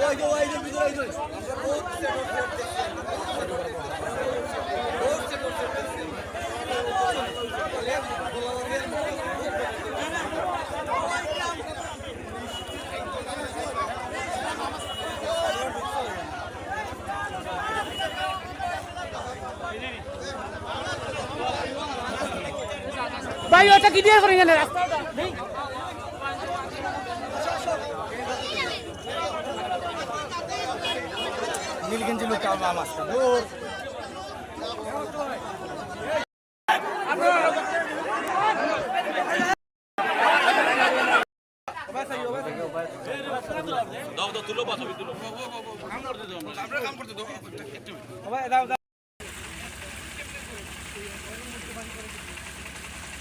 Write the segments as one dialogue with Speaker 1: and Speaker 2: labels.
Speaker 1: ওই যে ওই যে ভিতরে ওই যে ভাই ওটা কি দিয়ে করেন জানেন রাস্তাটা
Speaker 2: নীলগঞ্জি লোক আমার মাছটা দূর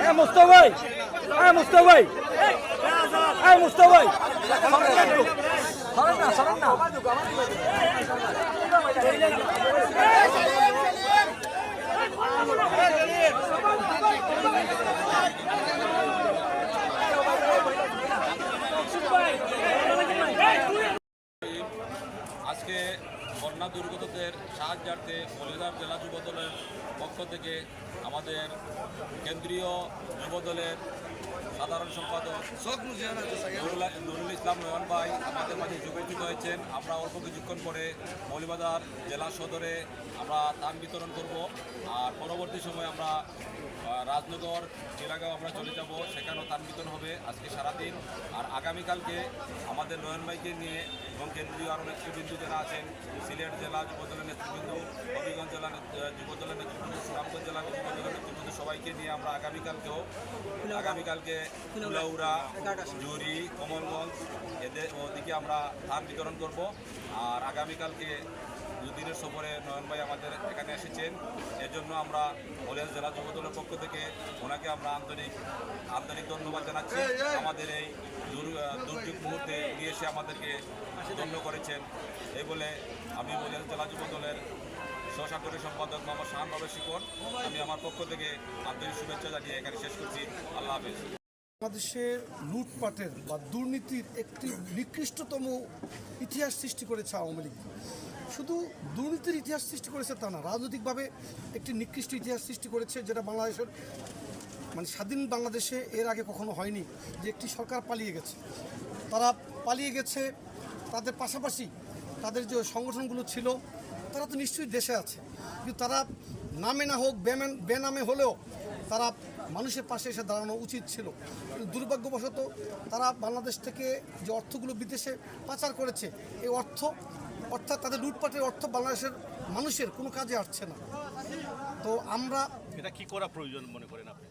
Speaker 2: এ মুস্তাফা ভাই এ মুস্তাফা ভাই এ
Speaker 3: আজকে বন্যা দুর্গতদের সাহায্যার্থে মলিদার জেলা যুব দলের পক্ষ থেকে আমাদের কেন্দ্রীয় যুব দলের সাধারণ সম্পাদক নুরুল ইসলাম নয়ন ভাই আমাদের মাঝে যোগাযোগ হয়েছেন। আমরা অল্প কিছুক্ষণ পরে মৌলিবাজার জেলা সদরে আমরা ধান বিতরণ করব। আর পরবর্তী সময় আমরা রাজনগর জেলাগাঁও আমরা চলে যাব। সেখানেও ধান বিতরণ হবে আজকে সারাদিন। আর আগামীকালকে আমাদের নয়ন ভাইকে নিয়ে এবং কেন্দ্রীয় আরও নেতৃবৃন্দ যারা আছেন সিলেট জেলা যুবদলের নেতৃবৃন্দ হবিগঞ্জ জেলা যুবদলের নেতৃবৃন্দ সুনামগঞ্জ জেলা যুবদলের নেতৃবৃন্দ সবাইকে নিয়ে আমরা আগামীকালকেও আগামীকালকে কুলাউড়া, জুরি, কমলগঞ্জ, এদের ওদিকে আমরা ধান বিতরণ করব। আর আগামীকালকে দুদিনের সফরে নয়ন ভাই আমাদের এখানে এসেছেন। এর জন্য আমরা হলিয়া জেলা যুবদলের পক্ষ থেকে ওনাকে আমরা আন্তরিক আন্তরিক ধন্যবাদ জানাচ্ছি। আমাদের এই দুর্যোগ মুহূর্তে নিয়ে এসে আমাদেরকে ধন্য করেছেন। এই বলে আমি হলিয়া জেলা যুবদলের সহসাগরী সম্পাদক মোহাম্মদ শাহান বাবা শিকর আমি আমার পক্ষ থেকে আন্তরিক শুভেচ্ছা জানিয়ে এখানে শেষ করছি। আল্লাহ হাফেজ।
Speaker 4: বাংলাদেশে লুটপাটের বা দুর্নীতির একটি নিকৃষ্টতম ইতিহাস সৃষ্টি করেছে আওয়ামী লীগ। শুধু দুর্নীতির ইতিহাস সৃষ্টি করেছে তা না, রাজনৈতিকভাবে একটি নিকৃষ্ট ইতিহাস সৃষ্টি করেছে যেটা বাংলাদেশের মানে স্বাধীন বাংলাদেশে এর আগে কখনো হয়নি যে একটি সরকার পালিয়ে গেছে। তারা পালিয়ে গেছে, তাদের পাশাপাশি তাদের যে সংগঠনগুলো ছিল, তারা তো নিশ্চয়ই দেশে আছে। কিন্তু তারা নামে না হোক বেনামে হলেও তারা মানুষের পাশে এসে দাঁড়ানো উচিত ছিল। দুর্ভাগ্যবশত তারা বাংলাদেশ থেকে যে অর্থগুলো বিদেশে পাচার করেছে, এই অর্থ, অর্থাৎ তাদের লুটপাটের অর্থ বাংলাদেশের মানুষের কোনো কাজে আসছে না। তো আমরা
Speaker 5: এটা কি করা প্রয়োজন মনে করেন আপনি?